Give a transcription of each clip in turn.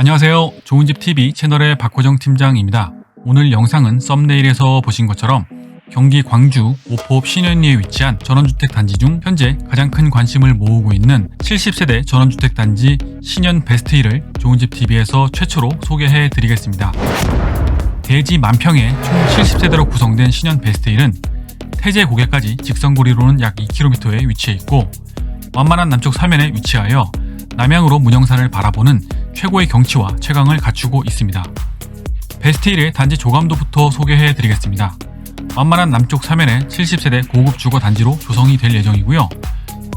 안녕하세요. 좋은 집TV 채널의 박호정 팀장입니다. 오늘 영상은 썸네일에서 보신 것처럼 경기 광주 오포읍 신현리에 위치한 전원주택 단지 중 현재 가장 큰 관심을 모으고 있는 70세대 전원주택 단지 신현 베스트힐을 좋은집TV에서 최초로 소개해 드리겠습니다. 대지 만평에 총 70세대로 구성된 신현 베스트힐은 태제 고개까지 직선거리로는 약 2km에 위치해 있고 완만한 남쪽 사면에 위치하여 남향으로 문영산을 바라보는 최고의 경치와 최강을 갖추고 있습니다. 베스트힐의 단지 조감도부터 소개해 드리겠습니다. 완만한 남쪽 사면에 70세대 고급 주거 단지로 조성이 될 예정이고요.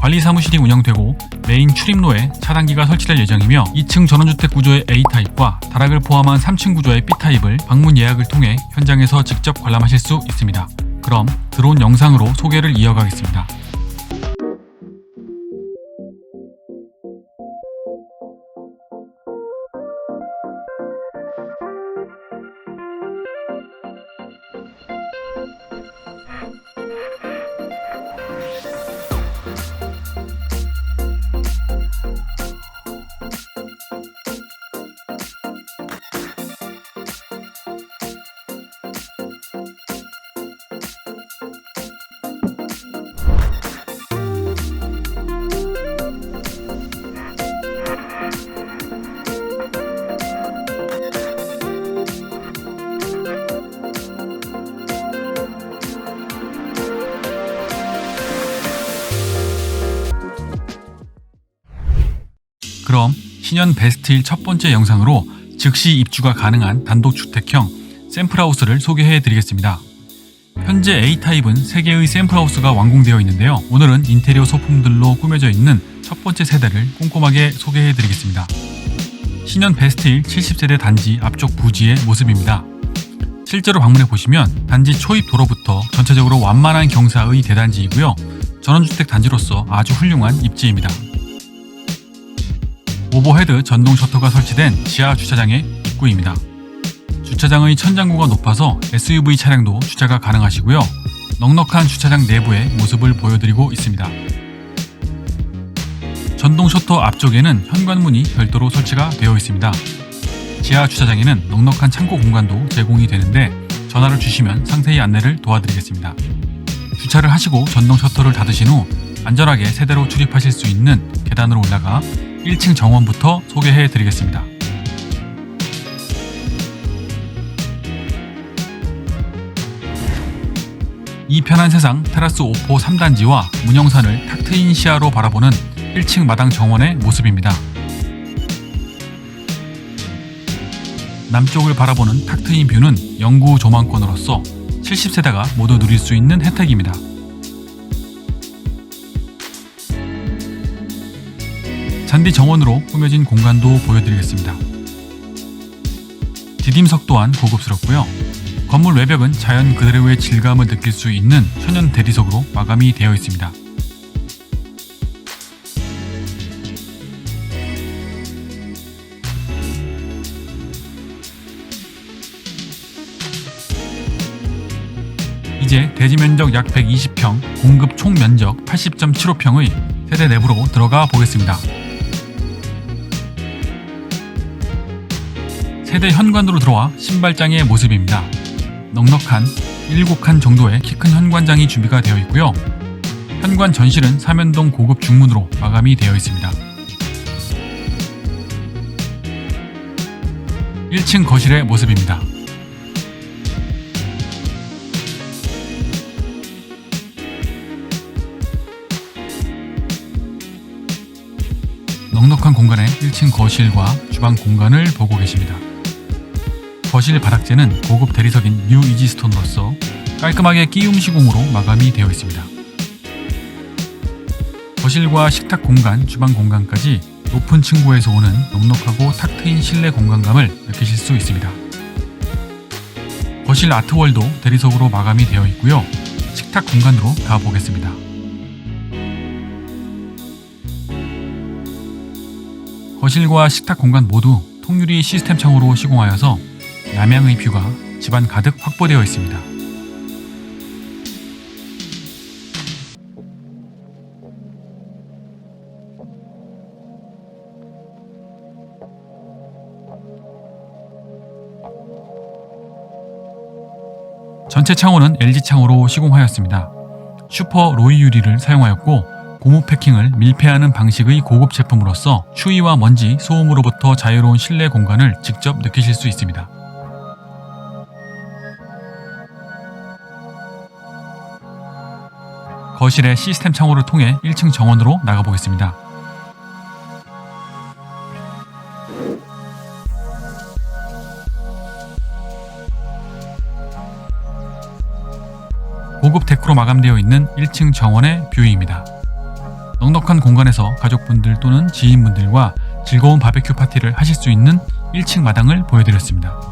관리 사무실이 운영되고 메인 출입로에 차단기가 설치될 예정이며 2층 전원주택 구조의 A타입과 다락을 포함한 3층 구조의 B타입을 방문 예약을 통해 현장에서 직접 관람하실 수 있습니다. 그럼 드론 영상으로 소개를 이어가겠습니다. 신현 베스트힐 첫 번째 영상으로 즉시 입주가 가능한 단독주택형 샘플하우스를 소개해 드리겠습니다. 현재 A타입은 3개의 샘플하우스가 완공되어 있는데요. 오늘은 인테리어 소품들로 꾸며져 있는 첫 번째 세대를 꼼꼼하게 소개해 드리겠습니다. 신현 베스트힐 70세대 단지 앞쪽 부지의 모습입니다. 실제로 방문해 보시면 단지 초입 도로부터 전체적으로 완만한 경사의 대단지이고요. 전원주택 단지로서 아주 훌륭한 입지입니다. 오버헤드 전동 셔터가 설치된 지하 주차장의 입구입니다. 주차장의 천장고가 높아서 SUV 차량도 주차가 가능하시고요. 넉넉한 주차장 내부의 모습을 보여드리고 있습니다. 전동 셔터 앞쪽에는 현관문이 별도로 설치가 되어 있습니다. 지하 주차장에는 넉넉한 창고 공간도 제공이 되는데 전화를 주시면 상세히 안내를 도와드리겠습니다. 주차를 하시고 전동 셔터를 닫으신 후 안전하게 세대로 출입하실 수 있는 계단으로 올라가 1층 정원부터 소개해 드리겠습니다. 이 편한 세상 테라스 5포 3단지와 문영산을 탁 트인 시야로 바라보는 1층 마당 정원의 모습입니다. 남쪽을 바라보는 탁 트인 뷰는 영구 조망권으로서 70세대가 모두 누릴 수 있는 혜택입니다. 잔디 정원으로 꾸며진 공간도 보여드리겠습니다. 디딤석 또한 고급스럽고요. 건물 외벽은 자연 그대로의 질감을 느낄 수 있는 천연 대리석으로 마감이 되어 있습니다. 이제 대지 면적 약 120평, 공급 총 면적 80.75평의 세대 내부로 들어가 보겠습니다. 세대 현관으로 들어와 신발장의 모습입니다. 넉넉한 7칸 정도의 키 큰 현관장이 준비가 되어 있고요. 현관 전실은 사면동 고급 중문으로 마감이 되어 있습니다. 1층 거실의 모습입니다. 넉넉한 공간의 1층 거실과 주방 공간을 보고 계십니다. 거실 바닥재는 고급 대리석인 뉴 이지스톤으로서 깔끔하게 끼움 시공으로 마감이 되어 있습니다. 거실과 식탁 공간, 주방 공간까지 높은 층고에서 오는 넉넉하고 탁 트인 실내 공간감을 느끼실 수 있습니다. 거실 아트월도 대리석으로 마감이 되어 있고요. 식탁 공간으로 가보겠습니다. 거실과 식탁 공간 모두 통유리 시스템 창으로 시공하여서 남양의 뷰가 집안 가득 확보되어 있습니다. 전체 창호는 LG 창호로 시공하였습니다. 슈퍼 로이 유리를 사용하였고 고무 패킹을 밀폐하는 방식의 고급 제품으로서 추위와 먼지, 소음으로부터 자유로운 실내 공간을 직접 느끼실 수 있습니다. 거실의 시스템 창호를 통해 1층 정원으로 나가보겠습니다. 고급 데크로 마감되어 있는 1층 정원의 뷰입니다. 넉넉한 공간에서 가족분들 또는 지인분들과 즐거운 바베큐 파티를 하실 수 있는 1층 마당을 보여드렸습니다.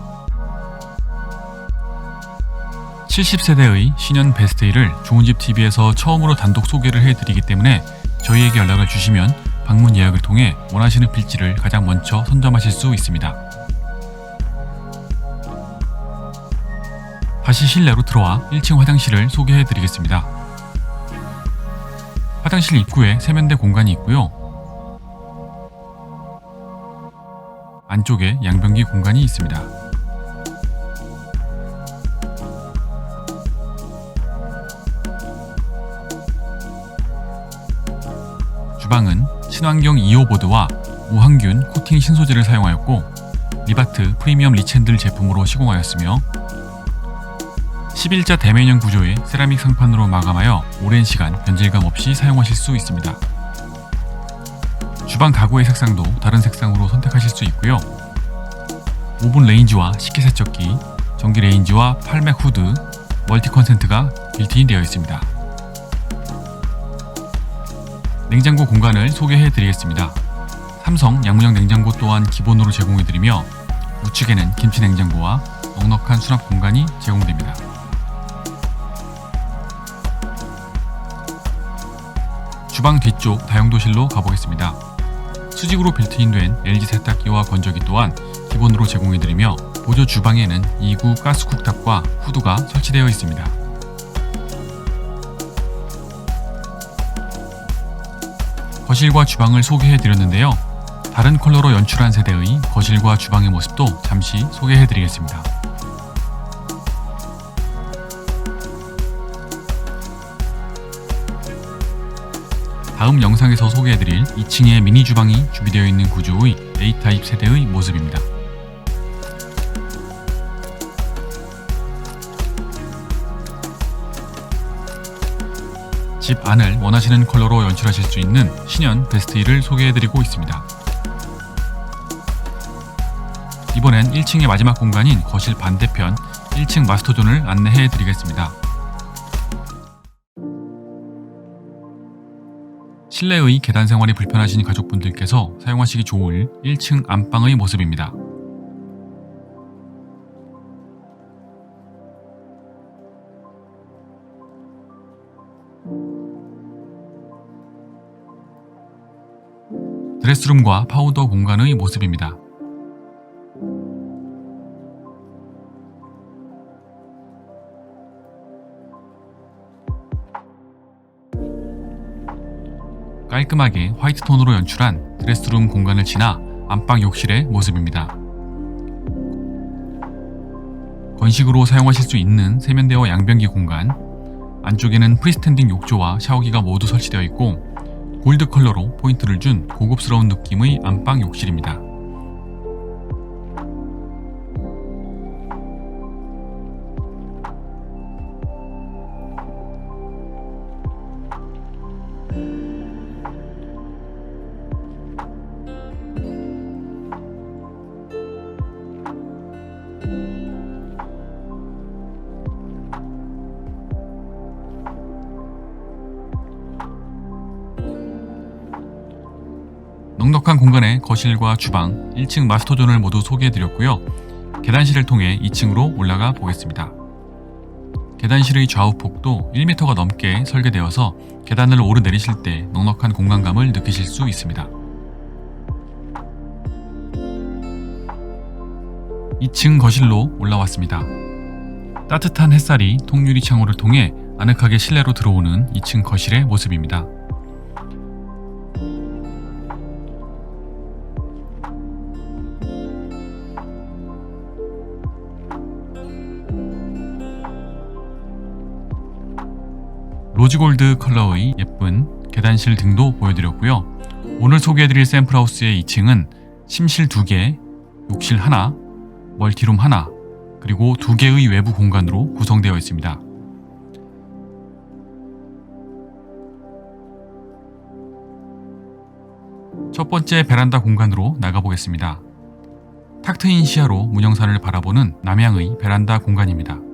70세대의 신현 베스트힐을 좋은집 TV에서 처음으로 단독 소개를 해드리기 때문에 저희에게 연락을 주시면 방문 예약을 통해 원하시는 필지를 가장 먼저 선점하실 수 있습니다. 다시 실내로 들어와 1층 화장실을 소개해 드리겠습니다. 화장실 입구에 세면대 공간이 있고요. 안쪽에 양변기 공간이 있습니다. 주방은 친환경 2호 보드와 무항균 코팅 신소재를 사용하였고 리바트 프리미엄 리챈들 제품으로 시공하였으며 11자 대면형 구조의 세라믹 상판으로 마감하여 오랜 시간 변질감 없이 사용하실 수 있습니다. 주방 가구의 색상도 다른 색상으로 선택하실 수 있고요. 오븐 레인지와 식기세척기, 전기 레인지와 팔맥 후드, 멀티 컨센트가 빌트인 되어 있습니다. 냉장고 공간을 소개해 드리겠습니다. 삼성 양문형 냉장고 또한 기본으로 제공해 드리며 우측에는 김치 냉장고와 넉넉한 수납 공간이 제공됩니다. 주방 뒤쪽 다용도실로 가보겠습니다. 수직으로 빌트인된 LG 세탁기와 건조기 또한 기본으로 제공해드리며 보조 주방에는 2구 가스 쿡탑과 후드가 설치되어 있습니다. 거실과 주방을 소개해드렸는데요. 다른 컬러로 연출한 세대의 거실과 주방의 모습도 잠시 소개해드리겠습니다. 다음 영상에서 소개해드릴 2층의 미니 주방이 준비되어 있는 구조의 A타입 세대의 모습입니다. 집 안을 원하시는 컬러로 연출하실 수 있는 신현 베스트힐을 소개해드리고 있습니다. 이번엔 1층의 마지막 공간인 거실 반대편 1층 마스터존을 안내해드리겠습니다. 실내의 계단 생활이 불편하신 가족분들께서 사용하시기 좋을 1층 안방의 모습입니다. 드레스룸과 파우더 공간의 모습입니다. 깔끔하게 화이트 톤으로 연출한 드레스룸 공간을 지나 안방 욕실의 모습입니다. 건식으로 사용하실 수 있는 세면대와 양변기 공간, 안쪽에는 프리스탠딩 욕조와 샤워기가 모두 설치되어 있고 골드 컬러로 포인트를 준 고급스러운 느낌의 안방 욕실입니다. 넉넉한 공간에 거실과 주방, 1층 마스터존을 모두 소개해드렸고요. 계단실을 통해 2층으로 올라가 보겠습니다. 계단실의 좌우 폭도 1m가 넘게 설계되어서 계단을 오르내리실 때 넉넉한 공간감을 느끼실 수 있습니다. 2층 거실로 올라왔습니다. 따뜻한 햇살이 통유리 창호를 통해 아늑하게 실내로 들어오는 2층 거실의 모습입니다. 로즈골드 컬러의 예쁜 계단실 등도 보여드렸고요. 오늘 소개해드릴 샘플하우스의 2층은 침실 2개, 욕실 하나, 멀티룸 하나, 그리고 2개의 외부 공간으로 구성되어 있습니다. 첫 번째 베란다 공간으로 나가보겠습니다. 탁 트인 시야로 문영산을 바라보는 남향의 베란다 공간입니다.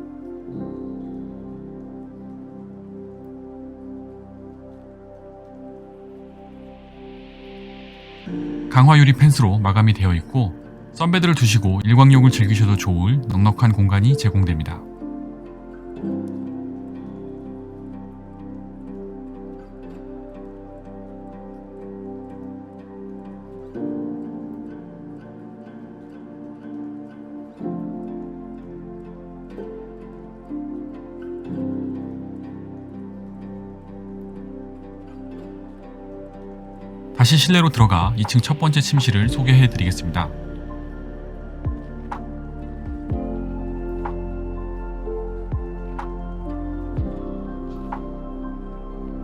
강화 유리 펜스로 마감이 되어 있고 썬베드를 두시고 일광욕을 즐기셔도 좋을 넉넉한 공간이 제공됩니다. 다시 실내로 들어가 2층 첫 번째 침실을 소개해 드리겠습니다.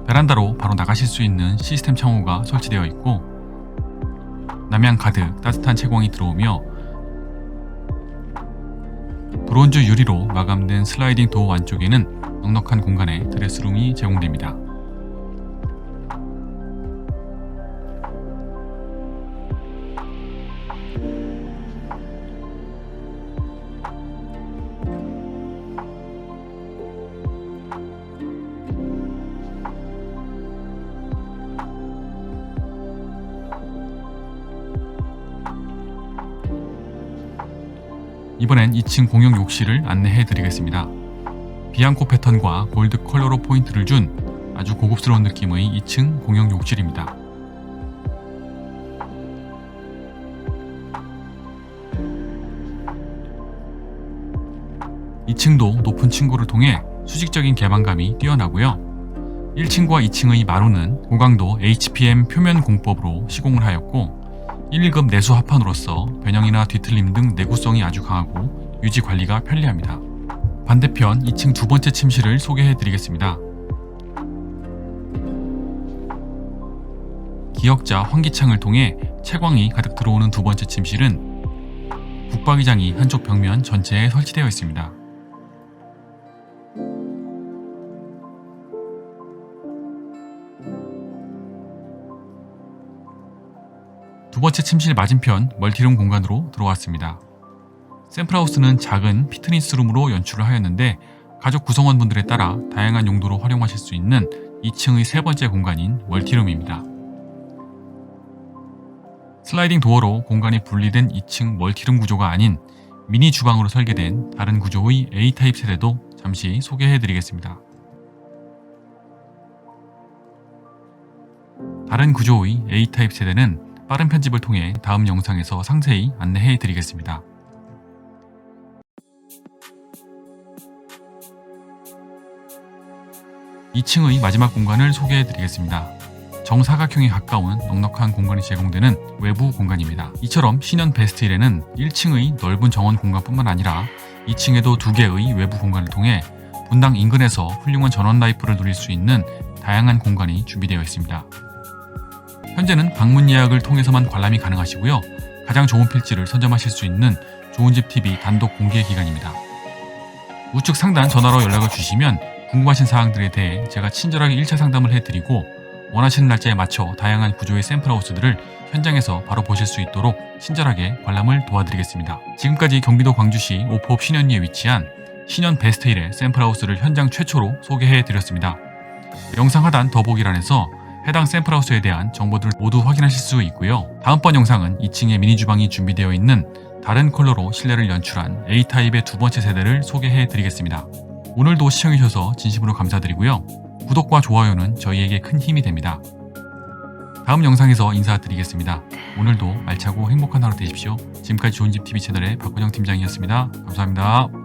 베란다로 바로 나가실 수 있는 시스템 창호가 설치되어 있고 남향 가득 따뜻한 채광이 들어오며 브론즈 유리로 마감된 슬라이딩 도어 안쪽에는 넉넉한 공간에 드레스룸이 제공됩니다. 이번엔 2층 공용 욕실을 안내해 드리겠습니다. 비앙코 패턴과 골드 컬러로 포인트를 준 아주 고급스러운 느낌의 2층 공용 욕실입니다. 이층도 높은 층고를 통해 수직적인 개방감이 뛰어나고요. 1층과 2층의 마루는 고강도 HPM 표면 공법으로 시공을 하였고 1급 내수 합판으로서 변형이나 뒤틀림 등 내구성이 아주 강하고 유지 관리가 편리합니다. 반대편 2층 두 번째 침실을 소개해 드리겠습니다. 기역자 환기창을 통해 채광이 가득 들어오는 두 번째 침실은 북박이장이 한쪽 벽면 전체에 설치되어 있습니다. 번째 침실 맞은편 멀티룸 공간으로 들어왔습니다. 샘플하우스는 작은 피트니스 룸으로 연출을 하였는데 가족 구성원분들에 따라 다양한 용도로 활용하실 수 있는 2층의 세 번째 공간인 멀티룸입니다. 슬라이딩 도어로 공간이 분리된 2층 멀티룸 구조가 아닌 미니 주방으로 설계된 다른 구조의 A타입 세대도 잠시 소개해 드리겠습니다. 다른 구조의 A타입 세대는 빠른 편집을 통해 다음 영상에서 상세히 안내해 드리겠습니다. 이층의 마지막 공간을 소개해 드리겠습니다. 정사각형에 가까운 넉넉한 공간이 제공되는 외부 공간입니다. 이처럼 신현 베스트일에는 1층의 넓은 정원 공간뿐만 아니라 2층에도 두 개의 외부 공간을 통해 분당 인근에서 훌륭한 전원 라이프를 누릴 수 있는 다양한 공간이 준비되어 있습니다. 현재는 방문 예약을 통해서만 관람이 가능하시고요. 가장 좋은 필지를 선점하실 수 있는 좋은 집 TV 단독 공개 기간입니다. 우측 상단 전화로 연락을 주시면 궁금하신 사항들에 대해 제가 친절하게 1차 상담을 해드리고 원하시는 날짜에 맞춰 다양한 구조의 샘플하우스들을 현장에서 바로 보실 수 있도록 친절하게 관람을 도와드리겠습니다. 지금까지 경기도 광주시 오포읍 신현리에 위치한 신현 베스트힐의 샘플하우스를 현장 최초로 소개해드렸습니다. 영상 하단 더보기란에서 해당 샘플하우스에 대한 정보들을 모두 확인하실 수 있고요. 다음번 영상은 2층에 미니 주방이 준비되어 있는 다른 컬러로 실내를 연출한 A타입의 두 번째 세대를 소개해 드리겠습니다. 오늘도 시청해주셔서 진심으로 감사드리고요. 구독과 좋아요는 저희에게 큰 힘이 됩니다. 다음 영상에서 인사드리겠습니다. 오늘도 알차고 행복한 하루 되십시오. 지금까지 좋은집 TV 채널의 박근영 팀장이었습니다. 감사합니다.